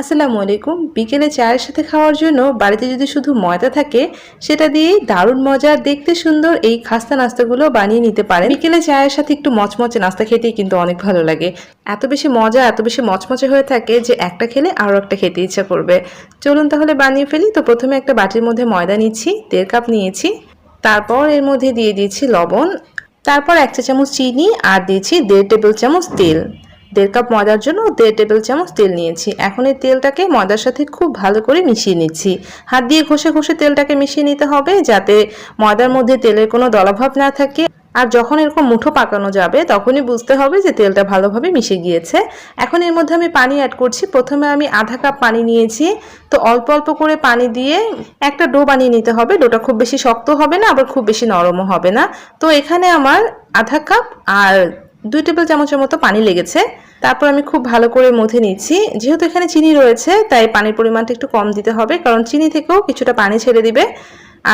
আসসালামু আলাইকুম। বিকেলে চায়ের সাথে খাওয়ার জন্য বাড়িতে যদি শুধু ময়দা থাকে, সেটা দিয়েই দারুণ মজার, দেখতে সুন্দর এই খাস্তা নাস্তাগুলো বানিয়ে নিতে পারেন। বিকেলে চায়ের সাথে একটু মচমচে নাস্তা খেতেই কিন্তু অনেক ভালো লাগে। এত বেশি মজা, এত বেশি মচমচে হয়ে থাকে যে একটা খেলে আরও একটা খেতে ইচ্ছা করবে। চলুন তাহলে বানিয়ে ফেলি। তো প্রথমে একটা বাটির মধ্যে ময়দা নিচ্ছি, দেড় কাপ নিয়েছি। তারপর এর মধ্যে দিয়ে দিয়েছি লবণ। তারপর এক চা চামচ চিনি আর দিয়েছি দেড় টেবিল চামচ তেল। দেড় কাপ ময়দার জন্য দেড় টেবিল চামচ তেল নিয়েছি। এখন এই তেলটাকে ময়দার সাথে খুব ভালো করে মিশিয়ে নিচ্ছি। হাত দিয়ে ঘষে ঘষে তেলটাকে মিশিয়ে নিতে হবে যাতে ময়দার মধ্যে তেলের কোনো দলাভাব না থাকে। আর যখন এরকম মুঠো পাকানো যাবে, তখনই বুঝতে হবে যে তেলটা ভালোভাবে মিশে গিয়েছে। এখন এর মধ্যে আমি পানি অ্যাড করছি। প্রথমে আমি আধা কাপ পানি নিয়েছি। তো অল্প অল্প করে পানি দিয়ে একটা ডো বানিয়ে নিতে হবে। ডোটা খুব বেশি শক্ত হবে না, আবার খুব বেশি নরমও হবে না। তো এখানে আমার আধা কাপ আর দুই টেবিল চামচের মতো পানি লেগেছে। তারপর আমি খুব ভালো করে মধে নিচ্ছি। যেহেতু এখানে চিনি রয়েছে, তাই পানির পরিমাণটা একটু কম দিতে হবে, কারণ চিনি থেকেও কিছুটা পানি ছেড়ে দিবে।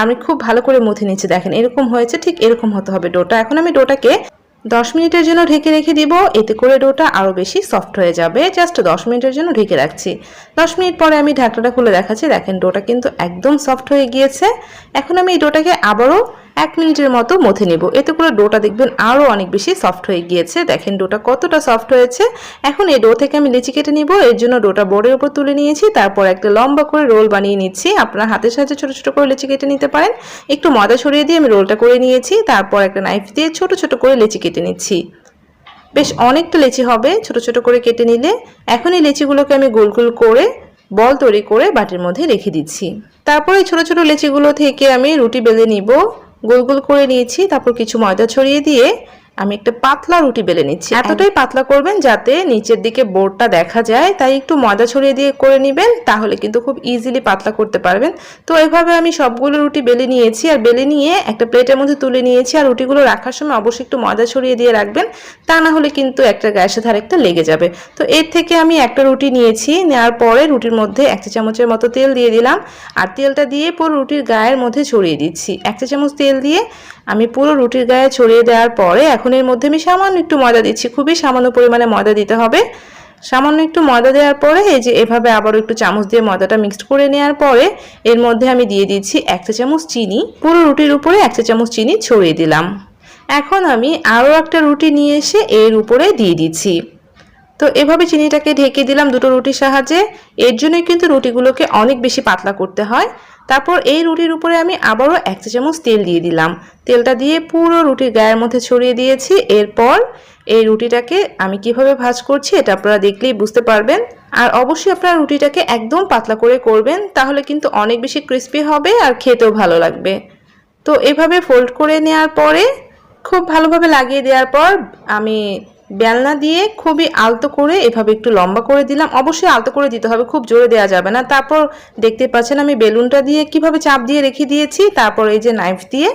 আমি খুব ভালো করে মথে নিচ্ছি, দেখেন এরকম হয়েছে, ঠিক এরকম হতে হবে ডোটা। এখন আমি ডোটাকে দশ মিনিটের জন্য ঢেকে রেখে দিব। এতে করে ডোটা আরও বেশি সফট হয়ে যাবে। জাস্ট দশ মিনিটের জন্য ঢেকে রাখছি। দশ মিনিট পরে আমি ঢাকনাটা খুলে দেখাচ্ছি। দেখেন, ডোটা কিন্তু একদম সফট হয়ে গিয়েছে। এখন আমি এই ডোটাকে আবারও এক মিনিটের মতো মথে নেব। এতে করে ডোটা দেখবেন আরও অনেক বেশি সফট হয়ে গিয়েছে। দেখেন, ডোটা কতটা সফট হয়েছে। এখন এই ডো থেকে আমি লিচি কেটে নিব। এর জন্য ডোটা বোর্ডের উপর তুলে নিয়েছি। তারপর একটা লম্বা করে রোল বানিয়ে নিচ্ছি। আপনার হাতের সাহায্যে ছোট ছোট করে লিচি কেটে নিতে পারেন। একটু ময়দা ছড়িয়ে দিয়ে আমি রোলটা করে নিয়েছি। তারপর একটা নাইফ দিয়ে ছোট ছোট করে লিচি কেটে নিচ্ছি। বেশ অনেকটা লেচি হবে, ছোট ছোট করে কেটে নিলে। এখন এই লেচিগুলোকে আমি গোল গোল করে, বল তৈরি করে বাটির মধ্যে রেখে দিচ্ছি। তারপরে ছোট ছোট লেচিগুলো থেকে আমি রুটি বেলে নিব। গোল গোল করে নিয়েছি, তারপর কিছু ময়দা ছড়িয়ে দিয়ে আমি একটা পাতলা রুটি বেলে নিচ্ছি। এতটাই পাতলা করবেন যাতে নিচের দিকে বোর্ডটা দেখা যায়। তাই একটু ময়দা ছড়িয়ে দিয়ে করে নেবেন তাহলে কিন্তু খুব ইজিলি পাতলা করতে পারবেন। তো এভাবে আমি সবগুলো রুটি বেলে নিয়েছি। আর বেলে নিয়ে একটা প্লেটের মধ্যে তুলে নিয়েছি। আর রুটিগুলো রাখার সময় অবশ্যই একটু ময়দা ছড়িয়ে দিয়ে রাখবেন। তা না হলে কিন্তু একটা গ্যাসের সাথে আরেকটা লেগে যাবে। তো এর থেকে আমি একটা রুটি নিয়েছি। নেওয়ার পরে রুটির মধ্যে এক চা চামচের মতো তেল দিয়ে দিলাম। আর তেলটা দিয়ে পুরো রুটির গায়ের মধ্যে ছড়িয়ে দিচ্ছি। এক চা চামচ তেল দিয়ে আমি পুরো রুটির গায়ে ছড়িয়ে দেওয়ার পরে এখন এর মধ্যে আমি সামান্য একটু ময়দা দিচ্ছি। খুবই সামান্য পরিমাণে ময়দা দিতে হবে। সামান্য একটু ময়দা দেওয়ার পরে এই যে এভাবে আবারও একটু চামচ দিয়ে ময়দাটা মিক্সড করে নেওয়ার পরে এর মধ্যে আমি দিয়ে দিচ্ছি এক চা চামচ চিনি। পুরো রুটির উপরে এক চা চামচ চিনি ছড়িয়ে দিলাম। এখন আমি আরও একটা রুটি নিয়ে এসে এর উপরে দিয়ে দিচ্ছি। তো এভাবে চিনিটাকে ঢেকে দিলাম দুটো রুটির সাহায্যে। এর জন্যই কিন্তু রুটিগুলোকে অনেক বেশি পাতলা করতে হয়। তারপর এই রুটির উপরে আমি আবারও এক চা চামচ তেল দিয়ে দিলাম। তেলটা দিয়ে পুরো রুটির গায়ের মধ্যে ছড়িয়ে দিয়েছি। এরপর এই রুটিটাকে আমি কীভাবে ভাজ করছি এটা আপনারা দেখলেই বুঝতে পারবেন। আর অবশ্যই আপনারা রুটিটাকে একদম পাতলা করে করবেন, তাহলে কিন্তু অনেক বেশি ক্রিস্পি হবে আর খেতেও ভালো লাগবে। তো এভাবে ফোল্ড করে নেওয়ার পরে, খুব ভালোভাবে লাগিয়ে দেওয়ার পর আমি বেলনা দিয়ে খুবই আলতো করে এভাবে একটু লম্বা করে দিলাম। অবশ্যই আলতো করে দিতে হবে, খুব জোরে দেওয়া যাবে না। তারপর দেখতে পাচ্ছেন আমি বেলুনটা দিয়ে কীভাবে চাপ দিয়ে রেখে দিয়েছি, তারপর এই যে নাইফ দিয়ে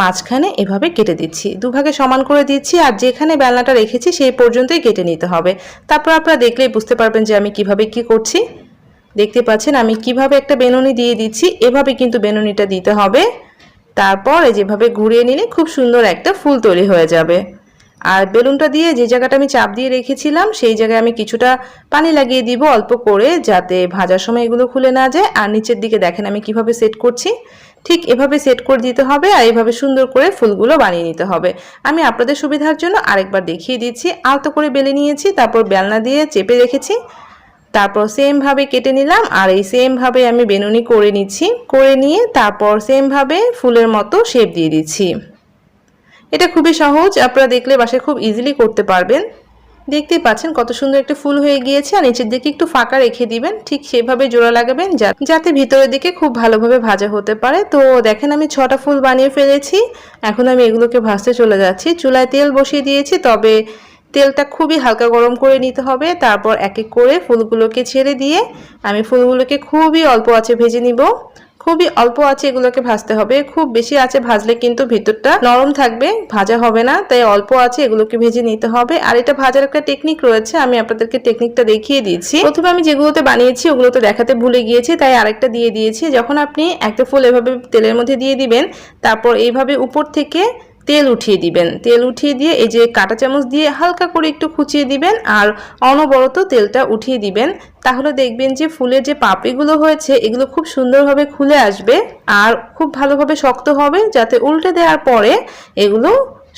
মাঝখানে এভাবে কেটে দিচ্ছি। দুভাগে সমান করে দিচ্ছি আর যেখানে বেলনাটা রেখেছি সেই পর্যন্তই কেটে নিতে হবে। তারপর আপনারা দেখলেই বুঝতে পারবেন যে আমি কীভাবে কি করছি। দেখতে পাচ্ছেন আমি কীভাবে একটা বেনুনি দিয়ে দিচ্ছি, এভাবে কিন্তু বেনুনিটা দিতে হবে। তারপর যেভাবে ঘুরিয়ে নিলে খুব সুন্দর একটা ফুল তৈরি হয়ে যাবে। আর বেলুনটা দিয়ে যে জায়গাটা আমি চাপ দিয়ে রেখেছিলাম, সেই জায়গায় আমি কিছুটা পানি লাগিয়ে দিব অল্প করে, যাতে ভাজার সময় এগুলো খুলে না যায়। আর নিচের দিকে দেখেন আমি কীভাবে সেট করছি। ঠিক এভাবে সেট করে দিতে হবে আর এভাবে সুন্দর করে ফুলগুলো বানিয়ে নিতে হবে। আমি আপনাদের সুবিধার জন্য আরেকবার দেখিয়ে দিচ্ছি। আলতো করে বেলে নিয়েছি, তারপর বেলনা দিয়ে চেপে রেখেছি। তারপর সেমভাবে কেটে নিলাম আর এই সেমভাবে আমি বেনুনি করে নিচ্ছি। করে নিয়ে তারপর সেমভাবে ফুলের মতো শেপ দিয়ে দিচ্ছি। এটা খুবই সহজ, আপনারা দেখলে বাসায় খুব ইজিলি করতে পারবেন। দেখতেই পাচ্ছেন কত সুন্দর একটা ফুল হয়ে গিয়েছে, আর নিচের দিকে একটু ফাঁকা রেখে দিবেন, ঠিক সেভাবে জোড়া লাগাবেন যাতে ভিতরের দিকে খুব ভালোভাবে ভাজা হতে পারে। তো দেখেন আমি ছটা ফুল বানিয়ে ফেলেছি, এখন আমি এগুলোকে ভাজতে চলে যাচ্ছি। চুলায় তেল বসিয়ে দিয়েছি, তবে তেলটা খুবই হালকা গরম করে নিতে হবে। তারপর এক এক করে ফুলগুলোকে ছেড়ে দিয়ে আমি ফুলগুলোকে খুবই অল্প আছে ভেজে নিব। খুবই অল্প আছে এগুলোকে ভাজতে হবে। খুব বেশি আছে ভাজলে কিন্তু ভিতরটা নরম থাকবে, ভাজা হবে না, তাই অল্প আছে এগুলোকে ভেজে নিতে হবে। আর এটা ভাজার একটা টেকনিক রয়েছে, আমি আপনাদেরকে টেকনিকটা দেখিয়ে দিয়েছি। প্রথমে আমি যেগুলোতে বানিয়েছি ওগুলোতে দেখাতে ভুলে গিয়েছি, তাই আরেকটা দিয়ে দিয়েছি। যখন আপনি একটা ফুল এভাবে তেলের মধ্যে দিয়ে দিবেন, তারপর এইভাবে উপর থেকে তেল উঠিয়ে দিবেন। তেল উঠিয়ে দিয়ে এই যে কাঁটা চামচ দিয়ে হালকা করে একটু খুচিয়ে দিবেন আর অনবরত তেলটা উঠিয়ে দিবেন। তাহলে দেখবেন যে ফুলের যে পাপড়িগুলো হয়েছে, এগুলো খুব সুন্দরভাবে খুলে আসবে আর খুব ভালোভাবে শক্ত হবে যাতে উল্টে দেওয়ার পরে এগুলো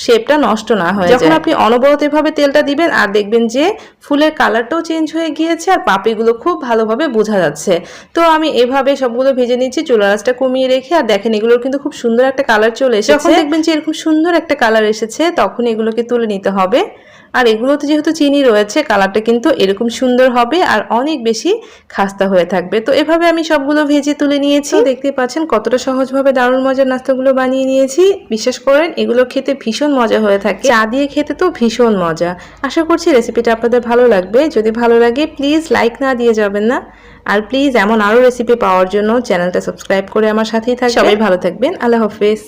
শেপটা নষ্ট না হয় যখন আপনি অনবরত এভাবে তেলটা দিবেন আর দেখবেন যে ফুলের কালারটাও চেঞ্জ হয়ে গিয়েছে আর পাপড়িগুলো খুব ভালোভাবে বোঝা যাচ্ছে। তো আমি এভাবে সবগুলো ভেজে নিচ্ছি চুলা আঁচটা কমিয়ে রেখে আর দেখেন এগুলোর কিন্তু খুব সুন্দর একটা কালার চলে এসেছে। যখন দেখবেন যে এরকম সুন্দর একটা কালার এসেছে তখন এগুলোকে তুলে নিতে হবে। আর এগুলোতে যেহেতু চিনি রয়েছে কালারটা কিন্তু এরকম সুন্দর হবে আর অনেক বেশি খাস্তা হয়ে থাকবে। তো এভাবে আমি সবগুলো ভেজে তুলে নিয়েছি। দেখতে পাচ্ছেন কতটা সহজভাবে দারুণ মজার নাস্তাগুলো বানিয়ে নিয়েছি। বিশ্বাস করেন এগুলো খেতে ভীষণ মজা হয়ে থাকে। চা দিয়ে খেতে তো ভীষণ মজা। আশা করছি রেসিপিটা আপনাদের ভালো লাগবে। যদি ভালো লাগে প্লিজ লাইক না দিয়ে যাবেন না। আর প্লিজ এমন আরও রেসিপি পাওয়ার জন্য চ্যানেলটা সাবস্ক্রাইব করে আমার সাথেই থাকবেন। সবাই ভালো থাকবেন। আল্লাহ হাফেজ।